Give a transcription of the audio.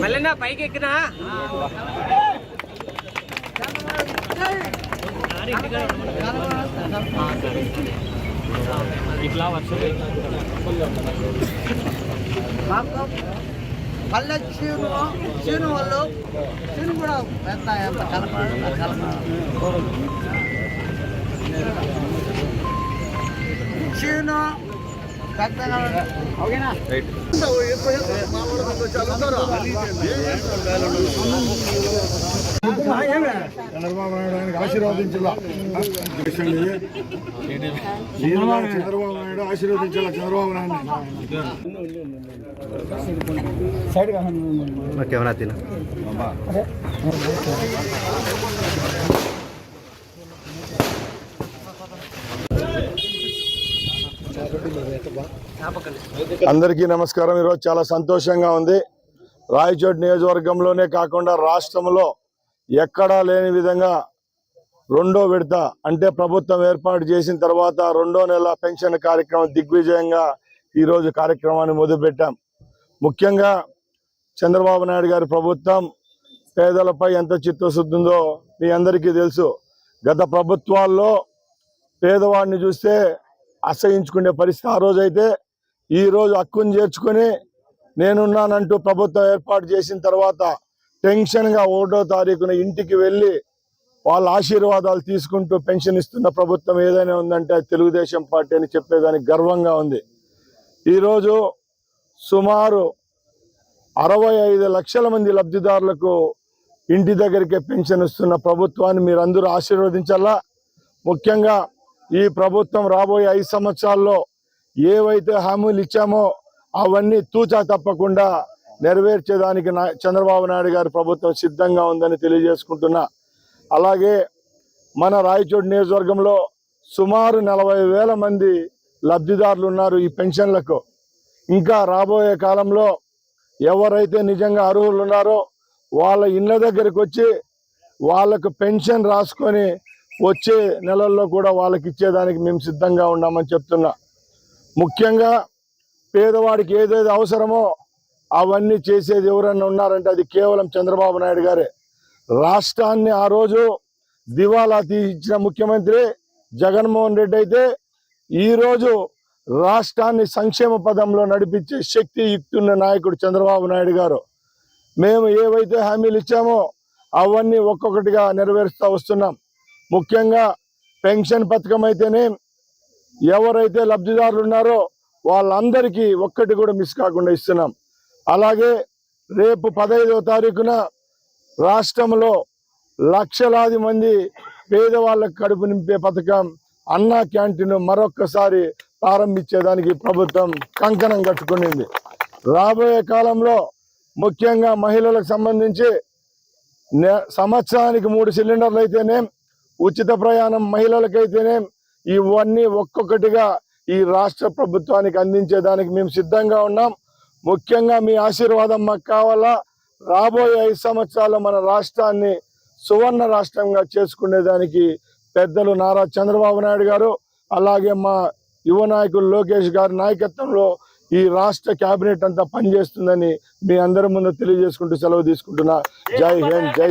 మళ్ళీ పైకి ఎక్కినా ఇట్లా వర్షం మాకు పల్లె చీను చీను వాళ్ళు చీను కూడా పెద్ద ఎంత కలప కలప చీను పెద్దగా ఓకేనా చంద్రబాబు నాయుడు ఆయనకు ఆశీర్వదించాల చంద్రబాబు నాయుడు ఆశీర్వదించాల చంద్రబాబు నాయుడు కెమెరా తిన అందరికీ నమస్కారం. ఈరోజు చాలా సంతోషంగా ఉంది. రాయచోటి నియోజకవర్గంలోనే కాకుండా రాష్ట్రంలో ఎక్కడా లేని విధంగా రెండో విడత అంటే ప్రభుత్వం ఏర్పాటు చేసిన తర్వాత రెండో నెల పెన్షన్ కార్యక్రమం దిగ్విజయంగా ఈరోజు కార్యక్రమాన్ని మొదలుపెట్టాం. ముఖ్యంగా చంద్రబాబు నాయుడు గారి ప్రభుత్వం పేదలపై ఎంత చిత్తశుద్ధి ఉందో మీ అందరికీ తెలుసు. గత ప్రభుత్వాల్లో పేదవాడిని చూస్తే అసహించుకునే పరిస్థితి ఆ రోజైతే ఈ రోజు హక్కును చేర్చుకుని నేనున్నానంటూ ప్రభుత్వం ఏర్పాటు చేసిన తర్వాత టెన్షన్గా ఒకటో తారీఖున ఇంటికి వెళ్ళి వాళ్ళ ఆశీర్వాదాలు తీసుకుంటూ పెన్షన్ ఇస్తున్న ప్రభుత్వం ఏదైనా ఉందంటే అది తెలుగుదేశం పార్టీ అని చెప్పేదానికి గర్వంగా ఉంది. ఈరోజు సుమారు అరవై ఐదు లక్షల మంది లబ్ధిదారులకు ఇంటి దగ్గరికే పెన్షన్ ఇస్తున్న ప్రభుత్వాన్ని మీరందరూ ఆశీర్వదించాలా? ముఖ్యంగా ఈ ప్రభుత్వం రాబోయే ఐదు సంవత్సరాల్లో ఏవైతే హామీలు ఇచ్చామో అవన్నీ తూచా తప్పకుండా నెరవేర్చేదానికి చంద్రబాబు నాయుడు గారి ప్రభుత్వం సిద్ధంగా ఉందని తెలియజేసుకుంటున్నా. అలాగే మన రాయచోటి నియోజకవర్గంలో సుమారు నలభై వేల మంది లబ్ధిదారులు ఉన్నారు ఈ పెన్షన్లకు. ఇంకా రాబోయే కాలంలో ఎవరైతే నిజంగా అర్హులు ఉన్నారో వాళ్ళ ఇళ్ళ దగ్గరికి వచ్చి వాళ్ళకు పెన్షన్ రాసుకొని వచ్చే నెలల్లో కూడా వాళ్ళకి ఇచ్చేదానికి మేము సిద్ధంగా ఉన్నామని చెప్తున్నా. ముఖ్యంగా పేదవాడికి ఏదేది అవసరమో అవన్నీ చేసేది ఎవరన్నా ఉన్నారంటే అది కేవలం చంద్రబాబు నాయుడు గారే. రాష్ట్రాన్ని ఆ రోజు దివాలా తీసిన ముఖ్యమంత్రి జగన్మోహన్ రెడ్డి అయితే ఈరోజు రాష్ట్రాన్ని సంక్షేమ పదంలో నడిపించే శక్తి యుక్తున్న నాయకుడు చంద్రబాబు నాయుడు గారు. మేము ఏవైతే హామీలు ఇచ్చామో అవన్నీ ఒక్కొక్కటిగా నెరవేరుస్తూ వస్తున్నాం. ముఖ్యంగా పెన్షన్ పథకం అయితేనే ఎవరైతే లబ్ధిదారులు ఉన్నారో వాళ్ళందరికీ ఒక్కటి కూడా మిస్ కాకుండా ఇస్తున్నాం. అలాగే రేపు పదహైదవ తారీఖున రాష్ట్రంలో లక్షలాది మంది పేదవాళ్ళకు కడుపు నింపే పథకం అన్నా క్యాంటీన్ మరొక్కసారి ప్రారంభించేదానికి ప్రభుత్వం కంకణం కట్టుకునింది. రాబోయే కాలంలో ముఖ్యంగా మహిళలకు సంబంధించి సంవత్సరానికి మూడు సిలిండర్లు అయితేనే ఉచిత ప్రయాణం మహిళలకైతేనే ఇవన్నీ ఒక్కొక్కటిగా ఈ రాష్ట్ర ప్రభుత్వానికి అందించేదానికి మేము సిద్ధంగా ఉన్నాం. ముఖ్యంగా మీ ఆశీర్వాదం మాకు కావాలా? రాబోయే ఐదు సంవత్సరాల్లో మన రాష్ట్రాన్ని సువర్ణ రాష్ట్రంగా చేసుకునేదానికి పెద్దలు నారా చంద్రబాబు నాయుడు గారు అలాగే మా యువ నాయకులు లోకేష్ గారి నాయకత్వంలో ఈ రాష్ట్ర కేబినెట్ అంతా పనిచేస్తుందని మీ అందరి ముందు తెలియజేసుకుంటూ సెలవు తీసుకుంటున్నా. జై హింద్ జై